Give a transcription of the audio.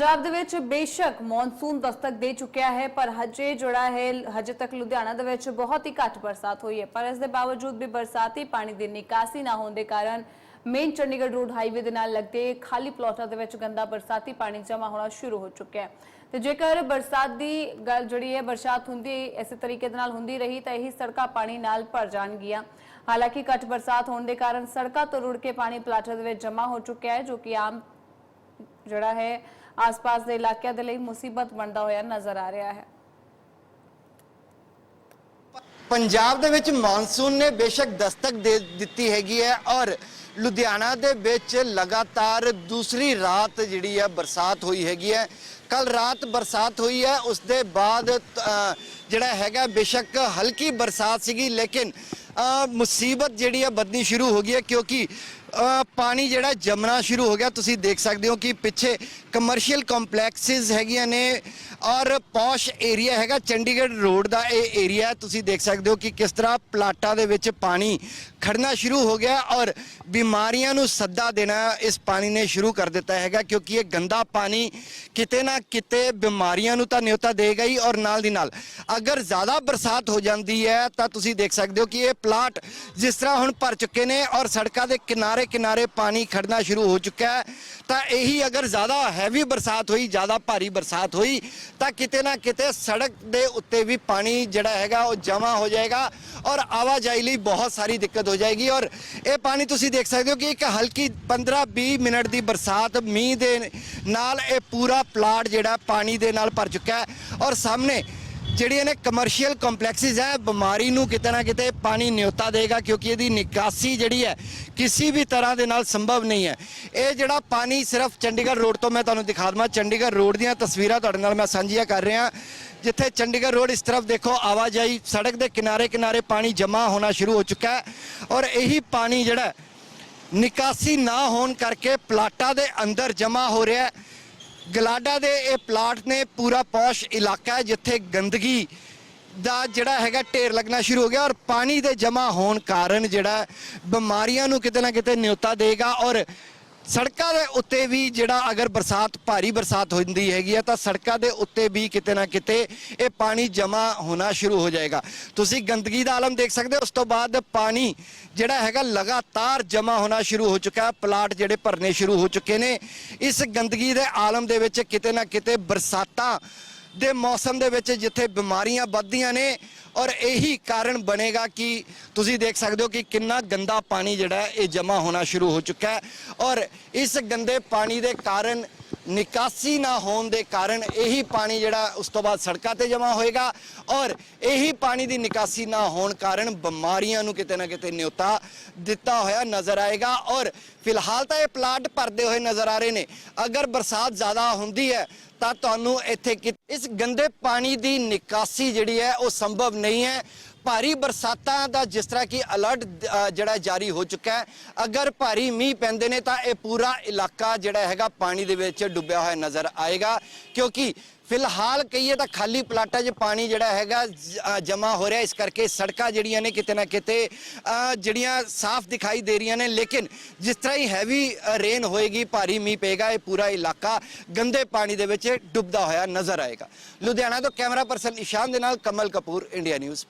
ਪੰਜਾਬ ਦੇ ਵਿੱਚ ਬੇਸ਼ੱਕ ਮੌਨਸੂਨ ਦਸਤਕ ਦੇ ਚੁੱਕਿਆ ਹੈ, ਪਰ ਹਜੇ ਜਿਹੜਾ ਹੈ, ਹਜੇ ਤੱਕ ਲੁਧਿਆਣਾ ਦੇ ਵਿੱਚ ਬਹੁਤ ਹੀ ਘੱਟ ਬਰਸਾਤ ਹੋਈ ਹੈ। ਪਰ ਇਸ ਦੇ ਬਾਵਜੂਦ ਵੀ ਬਰਸਾਤੀ ਪਾਣੀ ਦੀ ਨਿਕਾਸੀ ਨਾ ਹੋਣ ਦੇ ਕਾਰਨ ਮੇਨ ਚੰਡੀਗੜ੍ਹ ਰੋਡ ਹਾਈਵੇ ਦੇ ਨਾਲ ਲੱਗਦੇ ਖਾਲੀ ਪਲਾਟਾਂ ਦੇ ਵਿੱਚ ਗੰਦਾ ਬਰਸਾਤੀ ਪਾਣੀ ਜਮ੍ਹਾਂ ਹੋਣਾ ਸ਼ੁਰੂ ਹੋ ਚੁੱਕਿਆ ਹੈ। ਤੇ ਜੇਕਰ ਬਰਸਾਤ ਦੀ ਗੱਲ ਜਿਹੜੀ ਹੈ, ਬਰਸਾਤ ਹੁੰਦੀ ਇਸੇ ਤਰੀਕੇ ਦੇ ਨਾਲ ਹੁੰਦੀ ਰਹੀ, ਤਾਂ ਇਹੀ ਸੜਕਾਂ ਪਾਣੀ ਨਾਲ ਭਰ ਜਾਣਗੀਆਂ। ਹਾਲਾਂਕਿ ਘੱਟ ਬਰਸਾਤ ਹੋਣ ਦੇ ਕਾਰਨ ਸੜਕਾਂ ਤੋਂ ਰੁੜ ਕੇ ਪਾਣੀ ਪਲਾਟਾਂ ਦੇ ਵਿੱਚ ਜਮ੍ਹਾਂ ਹੋ ਚੁੱਕਿਆ ਹੈ, ਜੋ ਕਿ ਆਮ ਜਿਹੜਾ ਹੈ ਆਸ-ਪਾਸ ਦੇ ਇਲਾਕਿਆਂ ਦੇ ਲਈ ਮੁਸੀਬਤ ਬਣਦਾ ਹੋਇਆ ਨਜ਼ਰ ਆ ਰਿਹਾ ਹੈ। ਪੰਜਾਬ ਦੇ ਵਿੱਚ ਮੌਨਸੂਨ ਨੇ ਬੇਸ਼ੱਕ ਦਸਤਕ ਦੇ ਦਿੱਤੀ ਹੈਗੀ ਹੈ ਔਰ ਲੁਧਿਆਣਾ ਦੇ ਵਿੱਚ ਲਗਾਤਾਰ ਦੂਸਰੀ ਰਾਤ ਜਿਹੜੀ ਹੈ ਬਰਸਾਤ ਹੋਈ ਹੈਗੀ ਹੈ। ਕੱਲ ਰਾਤ ਬਰਸਾਤ ਹੋਈ ਹੈ ਉਸ ਦੇ ਬਾਅਦ ਜਿਹੜਾ ਹੈਗਾ ਬੇਸ਼ੱਕ ਹਲਕੀ ਬਰਸਾਤ ਸੀਗੀ ਲੇਕਿਨ ਅ, ਮੁਸੀਬਤ ਜਿਹੜੀ ਹੈ ਵਧਣੀ ਸ਼ੁਰੂ ਹੋ ਗਈ ਹੈ ਕਿਉਂਕਿ ਪਾਣੀ ਜਿਹੜਾ ਜਮਣਾ ਸ਼ੁਰੂ ਹੋ ਗਿਆ, ਤੁਸੀਂ ਦੇਖ ਸਕਦੇ ਹੋ ਕਿ ਪਿੱਛੇ ਕਮਰਸ਼ੀਅਲ ਕੰਪਲੈਕਸਿਸ ਹੈਗੀਆਂ ਨੇ ਔਰ ਪੌਸ਼ ਏਰੀਆ ਹੈਗਾ, ਚੰਡੀਗੜ੍ਹ ਰੋਡ ਦਾ ਇਹ ਏਰੀਆ ਤੁਸੀਂ ਦੇਖ ਸਕਦੇ ਹੋ ਕਿ ਕਿਸ ਤਰ੍ਹਾਂ ਪਲਾਟਾਂ ਦੇ ਵਿੱਚ ਪਾਣੀ ਖੜਨਾ ਸ਼ੁਰੂ ਹੋ ਗਿਆ ਔਰ ਬਿਮਾਰੀਆਂ ਨੂੰ ਸੱਦਾ ਦੇਣਾ ਇਸ ਪਾਣੀ ਨੇ ਸ਼ੁਰੂ ਕਰ ਦਿੱਤਾ ਹੈਗਾ, ਕਿਉਂਕਿ ਇਹ ਗੰਦਾ ਪਾਣੀ ਕਿਤੇ ਨਾ ਕਿਤੇ ਬਿਮਾਰੀਆਂ ਨੂੰ ਤਾਂ ਨਿਯੋਤਾ ਦੇਗਾ ਹੀ ਔਰ ਨਾਲ ਦੀ ਨਾਲ ਅਗਰ ਜ਼ਿਆਦਾ ਬਰਸਾਤ ਹੋ ਜਾਂਦੀ ਹੈ ਤਾਂ ਤੁਸੀਂ ਦੇਖ ਸਕਦੇ ਹੋ ਕਿ ਇਹ ਪਲਾਟ ਜਿਸ ਤਰ੍ਹਾਂ ਹੁਣ ਭਰ ਚੁੱਕੇ ਨੇ ਔਰ ਸੜਕਾਂ ਦੇ ਕਿਨਾਰੇ ਕਿਨਾਰੇ ਪਾਣੀ ਖੜਨਾ ਸ਼ੁਰੂ ਹੋ ਚੁੱਕਾ ਹੈ। ਤਾਂ ਇਹੀ ਅਗਰ ਜ਼ਿਆਦਾ ਹੈਵੀ ਬਰਸਾਤ ਹੋਈ, ਜ਼ਿਆਦਾ ਭਾਰੀ ਬਰਸਾਤ ਹੋਈ, ਤਾਂ ਕਿਤੇ ਨਾ ਕਿਤੇ ਸੜਕ ਦੇ ਉੱਤੇ ਵੀ ਪਾਣੀ ਜਿਹੜਾ ਹੈਗਾ ਉਹ ਜਮ੍ਹਾਂ ਹੋ ਜਾਏਗਾ ਔਰ ਆਵਾਜਾਈ ਲਈ ਬਹੁਤ ਸਾਰੀ ਦਿੱਕਤ ਹੋ ਜਾਏਗੀ। ਔਰ ਇਹ ਪਾਣੀ ਤੁਸੀਂ ਦੇਖ ਸਕਦੇ ਹੋ ਕਿ ਇੱਕ ਹਲਕੀ 15-20 ਮਿੰਟ ਦੀ ਬਰਸਾਤ ਮੀਂਹ ਦੇ ਨਾਲ ਇਹ ਪੂਰਾ ਪਲਾਟ ਜਿਹੜਾ ਪਾਣੀ ਦੇ ਨਾਲ ਭਰ ਚੁੱਕਾ ਹੈ। ਔਰ ਸਾਹਮਣੇ ਜਿਹੜੀਆਂ ਨੇ ਕਮਰਸ਼ੀਅਲ ਕੰਪਲੈਕਸਿਸ ਹੈ ਬਿਮਾਰੀ ਨੂੰ ਕਿਤੇ ਨਾ ਕਿਤੇ ਪਾਣੀ ਨਿਯੋਤਾ ਦੇਗਾ ਕਿਉਂਕਿ ਇਹਦੀ ਨਿਕਾਸੀ ਜਿਹੜੀ ਹੈ ਕਿਸੇ ਵੀ ਤਰ੍ਹਾਂ ਦੇ ਨਾਲ ਸੰਭਵ ਨਹੀਂ ਹੈ। ਇਹ ਜਿਹੜਾ ਪਾਣੀ ਸਿਰਫ ਚੰਡੀਗੜ੍ਹ ਰੋਡ ਤੋਂ ਮੈਂ ਤੁਹਾਨੂੰ ਦਿਖਾ ਦਵਾਂ। ਚੰਡੀਗੜ੍ਹ ਰੋਡ ਦੀਆਂ ਤਸਵੀਰਾਂ ਤੁਹਾਡੇ ਨਾਲ ਮੈਂ ਸਾਂਝੀਆਂ ਕਰ ਰਿਹਾ। ਜਿੱਥੇ ਚੰਡੀਗੜ੍ਹ ਰੋਡ ਇਸ ਤਰਫ ਦੇਖੋ, ਆਵਾਜਾਈ ਸੜਕ ਦੇ ਕਿਨਾਰੇ ਕਿਨਾਰੇ ਪਾਣੀ ਜਮ੍ਹਾਂ ਹੋਣਾ ਸ਼ੁਰੂ ਹੋ ਚੁੱਕਾ ਹੈ ਔਰ ਇਹੀ ਪਾਣੀ ਜਿਹੜਾ ਨਿਕਾਸੀ ਨਾ ਹੋਣ ਕਰਕੇ ਪਲਾਟਾਂ ਦੇ ਅੰਦਰ ਜਮ੍ਹਾਂ ਹੋ ਰਿਹਾ ਹੈ। ਗਲਾਡਾ ਦੇ ਇਹ ਪਲਾਟ ਨੇ ਪੂਰਾ ਪੌਸ਼ ਇਲਾਕਾ ਹੈ, ਜਿੱਥੇ ਗੰਦਗੀ ਦਾ ਜਿਹੜਾ ਹੈਗਾ ਢੇਰ ਲੱਗਣਾ ਸ਼ੁਰੂ ਹੋ ਗਿਆ ਔਰ ਪਾਣੀ ਦੇ ਜਮ੍ਹਾਂ ਹੋਣ ਕਾਰਨ ਜਿਹੜਾ ਬਿਮਾਰੀਆਂ ਨੂੰ ਕਿਤੇ ਨਾ ਕਿਤੇ ਨਿਯੋਤਾ ਦੇਗਾ ਔਰ ਸੜਕਾਂ ਦੇ ਉੱਤੇ ਵੀ ਜਿਹੜਾ ਅਗਰ ਬਰਸਾਤ, ਭਾਰੀ ਬਰਸਾਤ ਹੁੰਦੀ ਹੈਗੀ ਹੈ ਤਾਂ ਸੜਕਾਂ ਦੇ ਉੱਤੇ ਵੀ ਕਿਤੇ ਨਾ ਕਿਤੇ ਇਹ ਪਾਣੀ ਜਮ੍ਹਾਂ ਹੋਣਾ ਸ਼ੁਰੂ ਹੋ ਜਾਏਗਾ। ਤੁਸੀਂ ਗੰਦਗੀ ਦਾ ਆਲਮ ਦੇਖ ਸਕਦੇ ਹੋ, ਉਸ ਤੋਂ ਬਾਅਦ ਪਾਣੀ ਜਿਹੜਾ ਹੈਗਾ ਲਗਾਤਾਰ ਜਮ੍ਹਾਂ ਹੋਣਾ ਸ਼ੁਰੂ ਹੋ ਚੁੱਕਾ ਹੈ, ਪਲਾਟ ਜਿਹੜੇ ਭਰਨੇ ਸ਼ੁਰੂ ਹੋ ਚੁੱਕੇ ਨੇ। ਇਸ ਗੰਦਗੀ ਦੇ ਆਲਮ ਦੇ ਵਿੱਚ ਕਿਤੇ ਨਾ ਕਿਤੇ ਬਰਸਾਤਾਂ ਦੇ ਮੌਸਮ ਦੇ ਵਿੱਚ ਜਿੱਥੇ ਬਿਮਾਰੀਆਂ ਵੱਧਦੀਆਂ ਨੇ, ਔਰ ਇਹੀ ਕਾਰਨ ਬਣੇਗਾ ਕਿ ਤੁਸੀਂ ਦੇਖ ਸਕਦੇ ਹੋ ਕਿ ਕਿੰਨਾ ਗੰਦਾ ਪਾਣੀ ਜਿਹੜਾ ਇਹ ਜਮ੍ਹਾਂ ਹੋਣਾ ਸ਼ੁਰੂ ਹੋ ਚੁੱਕਾ ਹੈ। ਔਰ ਇਸ ਗੰਦੇ ਪਾਣੀ ਦੇ ਕਾਰਨ ਨਿਕਾਸੀ ਨਾ ਹੋਣ ਦੇ ਕਾਰਨ ਇਹੀ ਪਾਣੀ ਜਿਹੜਾ ਉਸ ਤੋਂ ਬਾਅਦ ਸੜਕਾਂ ਤੇ ਜਮ੍ਹਾਂ ਹੋਏਗਾ ਔਰ ਇਹੀ ਪਾਣੀ ਦੀ ਨਿਕਾਸੀ ਨਾ ਹੋਣ ਕਾਰਨ ਬਿਮਾਰੀਆਂ ਨੂੰ ਕਿਤੇ ਨਾ ਕਿਤੇ ਨਿਉਤਾ ਦਿੱਤਾ ਹੋਇਆ ਨਜ਼ਰ ਆਏਗਾ ਔਰ ਫਿਲਹਾਲ ਤਾਂ ਇਹ ਪਲਾਟ ਭਰਦੇ ਹੋਏ ਨਜ਼ਰ ਆ ਰਹੇ ਨੇ। ਅਗਰ ਬਰਸਾਤ ਜ਼ਿਆਦਾ ਹੁੰਦੀ ਹੈ ਤਾਂ ਤੁਹਾਨੂੰ ਇੱਥੇ ਕਿ- ਇਸ ਗੰਦੇ ਪਾਣੀ ਦੀ ਨਿਕਾਸੀ ਜਿਹੜੀ ਹੈ ਉਹ ਸੰਭਵ ਨਹੀਂ ਹੈ। ਭਾਰੀ ਬਰਸਾਤਾਂ ਦਾ ਜਿਸ ਤਰ੍ਹਾਂ ਕਿ ਅਲਰਟ ਜਿਹੜਾ ਜਾਰੀ ਹੋ ਚੁੱਕਾ ਹੈ। ਅਗਰ ਭਾਰੀ ਮੀਂਹ ਪੈਂਦੇ ਨੇ ਤਾਂ ਇਹ ਪੂਰਾ ਇਲਾਕਾ ਜਿਹੜਾ ਹੈਗਾ ਪਾਣੀ ਦੇ ਵਿੱਚ ਡੁੱਬਿਆ ਹੋਇਆ ਨਜ਼ਰ ਆਏਗਾ। ਕਿਉਂਕਿ ਫਿਲਹਾਲ ਕਹੀਏ ਤਾਂ ਖਾਲੀ ਪਲਾਟਾਂ 'ਚ ਪਾਣੀ ਜਿਹੜਾ ਹੈਗਾ ਜਮਾ ਹੋ ਰਿਹਾ। ਇਸ ਕਰਕੇ ਸੜਕਾਂ ਜਿਹੜੀਆਂ ਨੇ ਕਿਤੇ ਨਾ ਕਿਤੇ ਜਿਹੜੀਆਂ ਸਾਫ਼ ਦਿਖਾਈ ਦੇ ਰਹੀਆਂ ਨੇ। ਲੇਕਿਨ ਜਿਸ ਤਰ੍ਹਾਂ ਹੀ ਹੈਵੀ ਰੇਨ ਹੋਏਗੀ, ਭਾਰੀ ਮੀਂਹ ਪਏਗਾ, ਇਹ ਪੂਰਾ ਇਲਾਕਾ ਗੰਦੇ ਪਾਣੀ ਦੇ ਵਿੱਚ ਡੁੱਬਦਾ ਹੋਇਆ ਨਜ਼ਰ ਆਏਗਾ। ਲੁਧਿਆਣਾ ਤੋਂ ਕੈਮਰਾ ਪਰਸਨ ਇਸ਼ਾਨ ਦੇ ਨਾਲ ਕਮਲ ਕਪੂਰ, ਇੰਡੀਆ ਨਿਊਜ਼